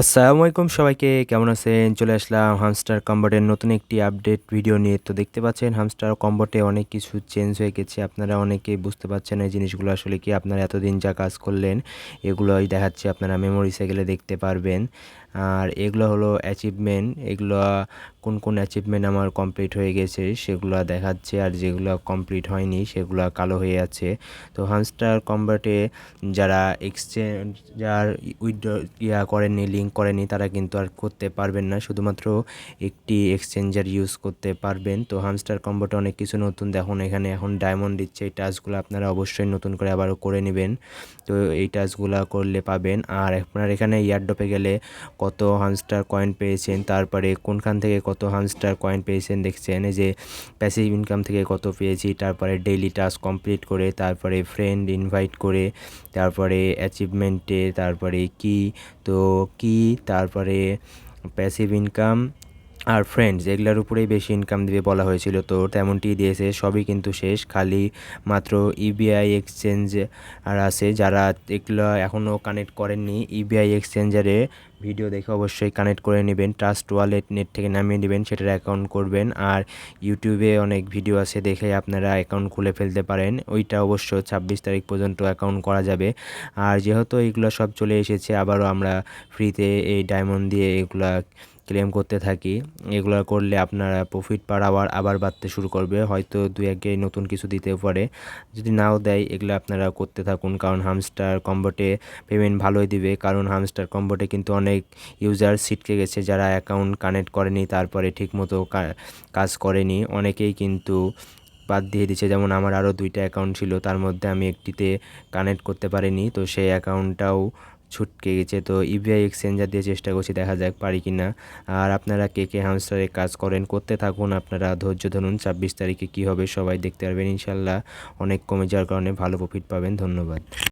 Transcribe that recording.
আসসালামু আলাইকুম সবাইকে, কেমন আছেন? চলে আসলাম হামস্টার কম্বটের নতুন একটি আপডেট ভিডিও নিয়ে। তো দেখতে পাচ্ছেন, হামস্টার কম্বটে অনেক কিছু চেঞ্জ হয়ে গেছে। আপনারা অনেকেই বুঝতে পারছেন এই জিনিসগুলো আসলে কি? আপনারা এতদিন যা কাজ করলেন, এগুলোই দেখাচ্ছে। আপনারা মেমোরিসে গেলে দেখতে পারবেন। আর এগুলো হলো অ্যাচিভমেন্ট এগুলো কোন কোন অ্যাচিভমেন্ট আমার কমপ্লিট হয়ে গেছে, সেগুলো দেখাচ্ছে। আর যেগুলো কমপ্লিট হয়নি, সেগুলো কালো হয়ে আছে। তো হামস্টার কম্বাটে যারা এক্সচেঞ্জ যার উইড্রো ইয়া করেননি লিঙ্ক করেনি, তারা কিন্তু আর করতে পারবেন না। শুধুমাত্র একটি এক্সচেঞ্জার ইউজ করতে পারবেন। তো হামস্টার কম্বোটা অনেক কিছু নতুন। দেখুন, এখানে এখন ডায়মন্ড দিচ্ছে। এই টাচগুলো আপনারা অবশ্যই নতুন করে আবারও করে নেবেন। তো এই টাচগুলো করলে পাবেন। আর আপনার এখানে ইয়ারডপে গেলে কত হামস্টার কয়েন পেয়েছেন, তারপরে কোনখান থেকে কত হামস্টার কয়েন পেয়েছেন দেখছেন। যে প্যাসিভ ইনকাম থেকে কত পেয়েছি, তারপরে ডেইলি টাস্ক কমপ্লিট করে, তারপরে ফ্রেন্ড ইনভাইট করে, তারপরে অ্যাচিভমেন্টে তারপরে কি, তো কি তারপরে প্যাসিভ ইনকাম আর ফ্রেন্ডস এগুলোর উপরেই বেশি ইনকাম দিবে বলা হয়েছিল। তো তেমনটি দিয়েছে, সবই কিন্তু শেষ। খালি মাত্র ইবিআই এক্সচেঞ্জ আর আছে, যারা এগুলো এখনও কানেক্ট করেননি ইবিআই এক্সচেঞ্জারে ভিডিও দেখে অবশ্যই কানেক্ট করে নেবেন। ট্রাস্ট ওয়ালেট নেট থেকে নামিয়ে নেবেন, সেটার অ্যাকাউন্ট করবেন। আর ইউটিউবে অনেক ভিডিও আছে দেখে আপনারা অ্যাকাউন্ট খুলে ফেলতে পারেন। ওইটা অবশ্য ছাব্বিশ তারিখ পর্যন্ত অ্যাকাউন্ট করা যাবে। আর যেহেতু এইগুলো সব চলে এসেছে, আবারও আমরা ফ্রিতে এই ডায়মন্ড দিয়ে এগুলা ক্লেম করতে থাকি। এগুলো করলে আপনারা প্রফিট পার আবার আবার বাড়তে শুরু করবে। হয়তো দু একে নতুন কিছু দিতে পারে। যদি নাও দেয়, এগুলো আপনারা করতে থাকুন। কারণ হামস্টার কম্বোটে পেমেন্ট ভালোই দিবে। কারণ হামস্টার কম্বোটে কিন্তু অনেক ইউজার সিটকে গেছে। যারা অ্যাকাউন্ট কানেক্ট করেনি, তারপরে ঠিকমতো কাজ করেনি। অনেকেই কিন্তু বাদ দিয়ে দিচ্ছে। যেমন আমার আরও দুইটা অ্যাকাউন্ট ছিল। তার মধ্যে আমি একটিতে কানেক্ট করতে পারিনি। তো সেই অ্যাকাউন্টটাও ছুটকে গেছে। তো ইভিআই এক্সচেঞ্জার দিয়ে চেষ্টা করছি, দেখা যাক পারি কি না আর আপনারা কে কে হামস্টারে কাজ করেন, করতে থাকুন। আপনারা ধৈর্য ধরুন, ছাব্বিশ তারিখে কী হবে সবাই দেখতে পারবেন। ইনশাল্লাহ অনেক কমে যাওয়ার কারণে ভালো প্রফিট পাবেন। ধন্যবাদ।